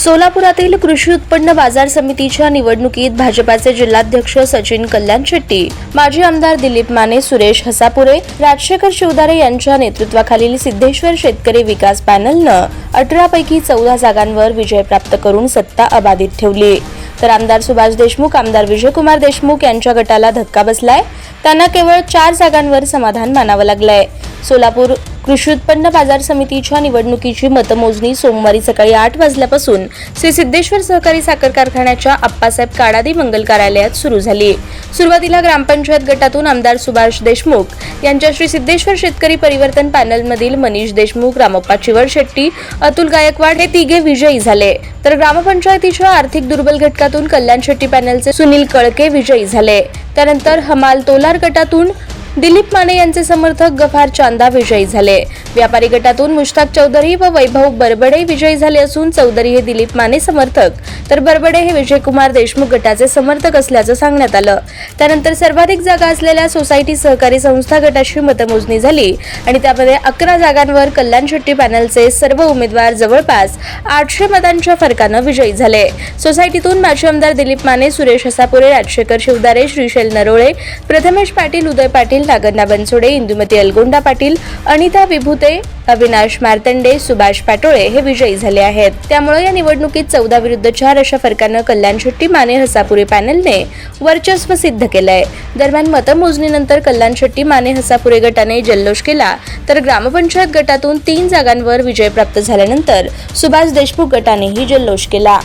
सोलापुरातील कृषी उत्पन्न बाजार समितीच्या निवडणुकीत भाजपाचे जिल्हाध्यक्ष सचिन कल्याण शेट्टी माजी आमदार दिलीप माने सुरेश हसापुरे राजशेखर शिवदारे यांच्या नेतृत्वाखालील सिद्धेश्वर शेतकरी विकास पॅनलनं अठरापैकी चौदा जागांवर विजय प्राप्त करून सत्ता अबाधित ठेवली. तर आमदार सुभाष देशमुख आमदार विजयकुमार देशमुख यांच्या गटाला धक्का बसलाय. त्यांना केवळ चार जागांवर समाधान मानावं लागलंय. सोलापूर कृषी उत्पन्न बाजार समितीच्या निवडणुकीची मतमोजणी सोमवारी सकाळी आठ वाजल्यापासून श्री सिद्धेश्वर सहकारी साखर कारखान्याच्या आप्पासाहेब काडादी मंगल कार्यालयात सुरू झाली. सुरुवातीला ग्रामपंचायत गटातून आमदार सुभाष देशमुख यांच्या श्री सिद्धेश्वर शेतकरी परिवर्तन पॅनलमधील मनीष देशमुख रामप्पा चिवड शेट्टी अतुल गायकवाड हे तिघे विजयी झाले. तर ग्रामपंचायतीच्या आर्थिक दुर्बल घटकातून कल्याण शेट्टी पॅनलचे सुनील कळके विजयी झाले. त्यानंतर हमाल तोलार गटातून दिलीप माने यांचे समर्थक गफार चांदा विजयी झाले. व्यापारी गटातून मुश्ताक चौधरी व वैभव बरबडे विजयी झाले असून चौधरी हे दिलीप माने समर्थक. तर बरबडे हे विजयकुमार देशमुख गटाचे समर्थक असल्याचं सांगण्यात आलं. त्यानंतर सर्वाधिक जागा असलेल्या सोसायटी सहकारी संस्था गटाची मतमोजणी झाली आणि त्यामध्ये अकरा जागांवर कल्याण शेट्टी पॅनलचे सर्व उमेदवार जवळपास आठशे मतांच्या फरकानं विजयी झाले. सोसायटीतून माजी आमदार दिलीप माने सुरेश हसापुरे राजशेखर शिवदारे श्रीशैल नरोळे प्रथमेश पाटील उदय पाटील पाटील नागन्ना बनसोडे इंदुमती अलगोंडा पाटील अनिता विभूते अविनाश मार्तंडे सुभाष पाटोळे हे विजयी झाले आहेत. त्यामुळे या निवडणुकीत चौदा विरुद्ध चार अशा फरकानं कल्याण शेट्टी माने हसापुरे पॅनलने वर्चस्व सिद्ध केलंय. दरम्यान मतमोजणीनंतर कल्याण शेट्टी माने हसापुरे गटाने जल्लोष केला तर ग्रामपंचायत गटातून तीन जागांवर विजय प्राप्त झाल्यानंतर सुभाष देशमुख गटानेही जल्लोष केला.